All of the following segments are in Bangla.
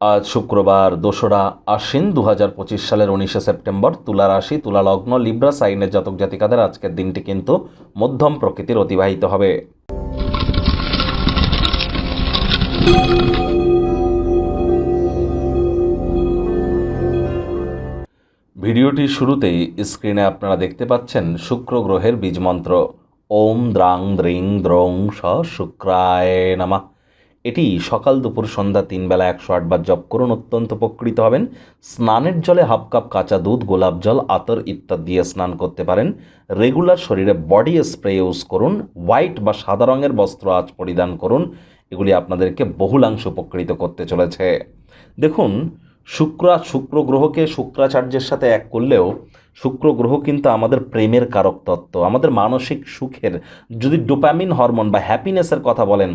আজ শুক্রবার দোসরা আশ্বিন দু হাজার পঁচিশ সালের উনিশে সেপ্টেম্বর তুলা রাশি, তুলা লগ্ন, লিব্রা, সাইনের জাতক জাতিকাদের আজকের দিনটি কিন্তু মধ্যম প্রকৃতির অতিবাহিত হবে। ভিডিওটির শুরুতেই স্ক্রিনে আপনারা দেখতে পাচ্ছেন শুক্র গ্রহের বীজমন্ত্র ওম দ্রাং দ্রিং দ্রং স শুক্রায় নামা। এটি সকাল দুপুর সন্ধ্যা তিন বেলা একশো আটবার জপ করুন, অত্যন্ত উপকৃত হবেন। স্নানের জলে হাফ কাপ কাঁচা দুধ, গোলাপ জল, আতর ইত্যাদি দিয়ে স্নান করতে পারেন। রেগুলার শরীরে বডি স্প্রে ইউজ করুন, হোয়াইট বা সাদা রঙের বস্ত্র আজ পরিধান করুন। এগুলি আপনাদেরকে বহুলাংশ উপকৃত করতে চলেছে। দেখুন শুক্র শুক্র গ্রহকে শুক্রাচার্যের সাথে এক করলেও শুক্র গ্রহ কিন্তু আমাদের প্রেমের কারক তত্ত্ব, আমাদের মানসিক সুখের। যদি ডোপামিন হরমোন বা হ্যাপিনেসের কথা বলেন,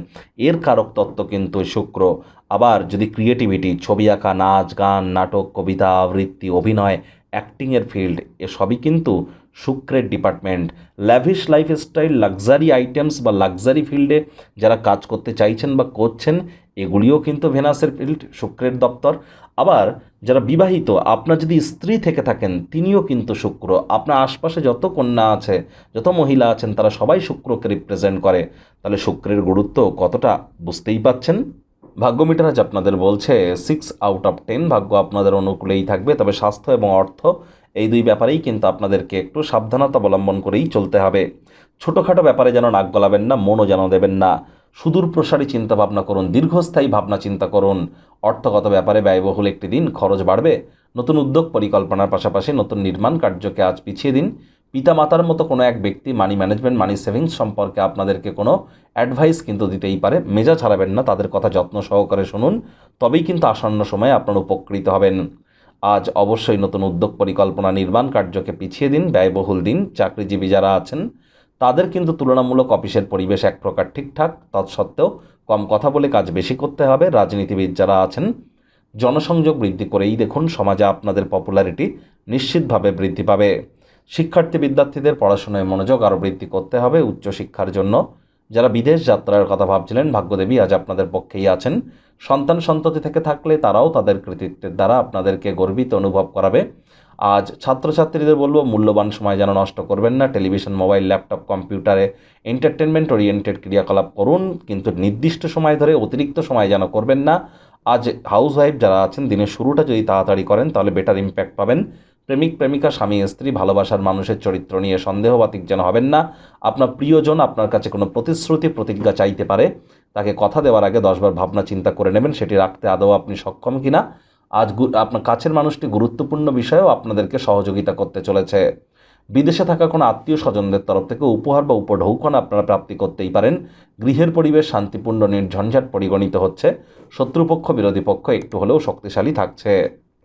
এর কারক তত্ত্ব কিন্তু শুক্র। আবার যদি ক্রিয়েটিভিটি, ছবি আঁকা, নাচ, গান, নাটক, কবিতা, আবৃত্তি, অভিনয়, অ্যাক্টিংয়ের ফিল্ড, এসবই কিন্তু শুক্রের department lavish lifestyle luxury items বা লাক্সারি ফিল্ডে যারা কাজ করতে চাইছেন বা করছেন, এগুলিও কিন্তু ভেনাসের ফিল্ড শুক্রের দপ্তর। আবার যারা বিবাহিত, আপনার যদি স্ত্রী থেকে থাকেন, তিনিও কিন্তু শুক্র। আপনার আশপাশে যত কন্যা আছে, যত মহিলা আছেন, তারা সবাই শুক্রকে রিপ্রেজেন্ট করে। তাহলে শুক্রের গুরুত্ব কতটা বুঝতেই পাচ্ছেন ভাগ্য মিটার আজ আপনাদের বলছে সিক্স আউট অফ টেন ভাগ্য আপনাদের অনুকূলেই থাকবে, তবে স্বাস্থ্য এবং অর্থ এই দুই ব্যাপারেই কিন্তু আপনাদেরকে একটু সাবধানতা অবলম্বন করেই চলতে হবে। ছোটোখাটো ব্যাপারে যেন নাক গলাবেন না, মনও যেন দেবেন না। সুদূর প্রসারী চিন্তা ভাবনা করুন, দীর্ঘস্থায়ী ভাবনা চিন্তা করুন। অর্থগত ব্যাপারে ব্যয়বহুল একটি দিন, খরচ বাড়বে। নতুন উদ্যোগ পরিকল্পনার পাশাপাশি নতুন নির্মাণ কার্যকে আজ পিছিয়ে দিন। পিতামাতার মতো কোনো এক ব্যক্তি মানি ম্যানেজমেন্ট মানি সেভিংস সম্পর্কে আপনাদেরকে কোনো অ্যাডভাইস কিন্তু দিতেই পারে। মেজা ছাড়াবেন না, তাদের কথা যত্ন সহকারে শুনুন, তবেই কিন্তু আসন্ন সময়ে আপনার উপকৃত হবেন। আজ অবশ্যই নতুন উদ্যোগ পরিকল্পনা নির্মাণ কার্যকে পিছিয়ে দিন, ব্যয়বহুল দিন, চাকরিজীবী যারা আছেন, তাদের কিন্তু তুলনামূলক অফিসের পরিবেশ এক প্রকার ঠিকঠাক। তৎসত্ত্বেও কম কথা বলে কাজ বেশি করতে হবে, রাজনীতিবিদ যারা আছেন, জনসংযোগ বৃদ্ধি করেই দেখুন, সমাজে আপনাদের পপুলারিটি নিশ্চিতভাবে বৃদ্ধি পাবে। শিক্ষার্থী বিদ্যার্থীদের পড়াশোনায় মনোযোগ আরও বৃদ্ধি করতে হবে উচ্চশিক্ষার জন্য। যারা বিদেশ যাত্রার কথা ভাবছিলেন, ভাগ্যদেবী আজ আপনাদের পক্ষেই আছেন। সন্তান সন্ততি থেকে থাকলে তারাও তাদের কৃতিত্বের দ্বারা আপনাদেরকে গর্বিত অনুভব করাবে। আজ ছাত্রছাত্রীদের বলব, মূল্যবান সময় যেন নষ্ট করবেন না। টেলিভিশন, মোবাইল, ল্যাপটপ, কম্পিউটারে এন্টারটেনমেন্ট ওরিয়েন্টেড ক্রিয়াকলাপ করুন, কিন্তু নির্দিষ্ট সময় ধরে অতিরিক্ত সময় যেন করবেন না। আজ হাউস ওয়াইফ যারা আছেন, দিনের শুরুটা যদি তাড়াতাড়ি করেন, তাহলে বেটার ইম্প্যাক্ট পাবেন। প্রেমিক, প্রেমিকা, স্বামী, স্ত্রী, ভালোবাসার মানুষের চরিত্র নিয়ে সন্দেহবাতিক যেন হবেন না। আপনার প্রিয়জন আপনার কাছে কোনো প্রতিশ্রুতি, প্রতিজ্ঞা চাইতে পারে। তাকে কথা দেওয়ার আগে দশবার ভাবনা চিন্তা করে নেবেন, সেটি রাখতে আদৌ আপনি সক্ষম কিনা। আজ আপনার কাছের মানুষটি গুরুত্বপূর্ণ বিষয়েও আপনাদেরকে সহযোগিতা করতে চলেছে। বিদেশে থাকা কোনো আত্মীয় স্বজনদের তরফ থেকে উপহার বা উপঢৌকন আপনারা প্রাপ্তি করতেই পারেন। গৃহের পরিবেশ শান্তিপূর্ণ, নির্ঝঞ্ঝাট পরিগণিত হচ্ছে। শত্রুপক্ষ, বিরোধী পক্ষ একটু হলেও শক্তিশালী থাকছে।